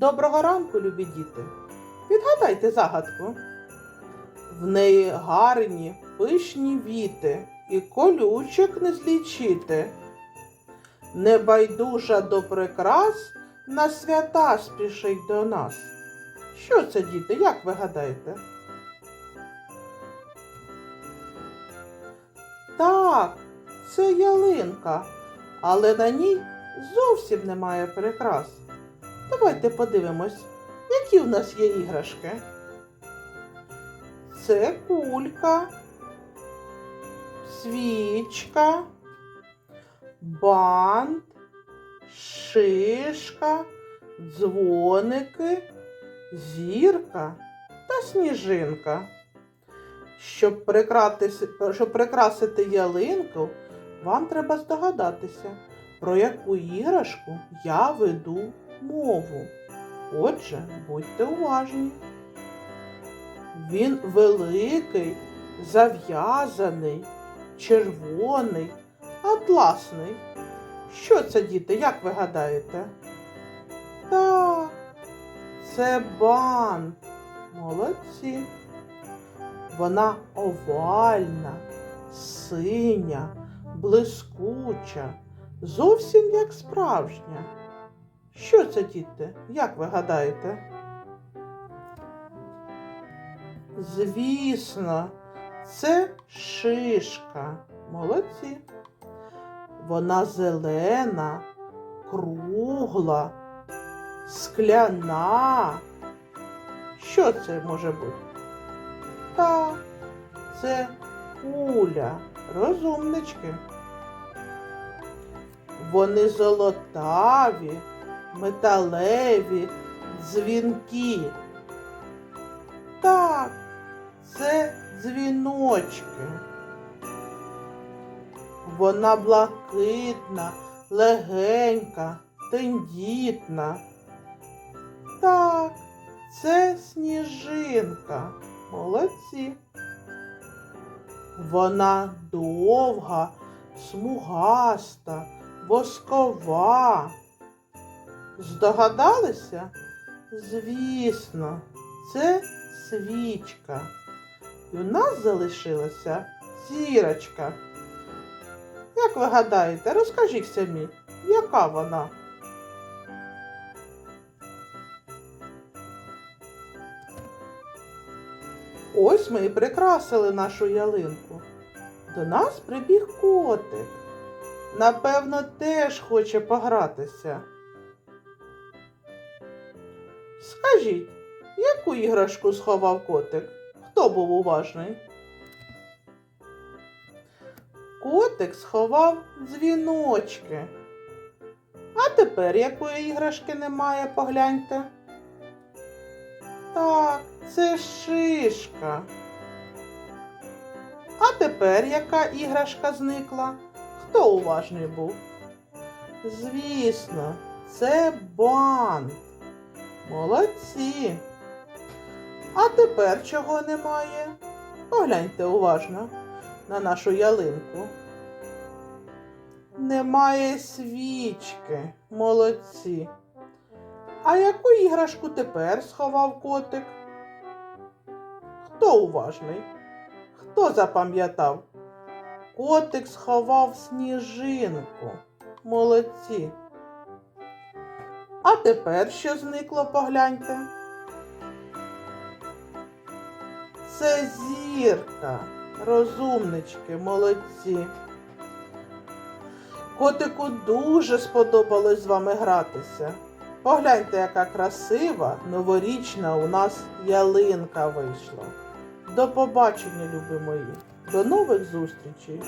Доброго ранку, любі діти. Відгадайте загадку. В неї гарні пишні віти, і колючок не злічити. Небайдужа до прикрас на свята спішить до нас. Що це, діти, як ви гадаєте? Так, це ялинка, але на ній зовсім немає прикрас. Давайте подивимось, які в нас є іграшки. Це кулька, свічка, бант, шишка, дзвоники, зірка та сніжинка. Щоб прикрасити, щоб прикрасити ялинку, вам треба здогадатися, про яку іграшку я веду мову. Отже, будьте уважні. Він великий, зав'язаний, червоний, атласний. Що це, діти, як ви гадаєте? Так, це бант. Молодці. Вона овальна, синя, блискуча, зовсім як справжня. Що це, діти? Як ви гадаєте? Звісно, це шишка. Молодці. Вона зелена, кругла, скляна. Що це може бути? Так, це куля, розумнички. Вони золотаві, металеві, дзвінки. Так, це дзвіночки. Вона блакитна, легенька, тендітна. Так, це сніжинка. Молодці. Вона довга, смугаста, воскова. Здогадалися? Звісно, це свічка. І у нас залишилася зірочка. Як ви гадаєте, розкажіть самі, яка вона? Ось ми і прикрасили нашу ялинку. До нас прибіг котик. Напевно, теж хоче погратися. Скажіть, яку іграшку сховав котик? Хто був уважний? Котик сховав дзвіночки. А тепер якої іграшки немає, погляньте. Так, це шишка. А тепер яка іграшка зникла? Хто уважний був? Звісно, це бант. Молодці. А тепер чого немає? Погляньте уважно на нашу ялинку. Немає свічки. Молодці. А яку іграшку тепер сховав котик? Хто уважний? Хто запам'ятав? Котик сховав сніжинку. Молодці. А тепер що зникло, погляньте. Це зірка. Розумнички, молодці. Котику дуже сподобалось з вами гратися. Погляньте, яка красива новорічна у нас ялинка вийшла. До побачення, любі мої. До нових зустрічей!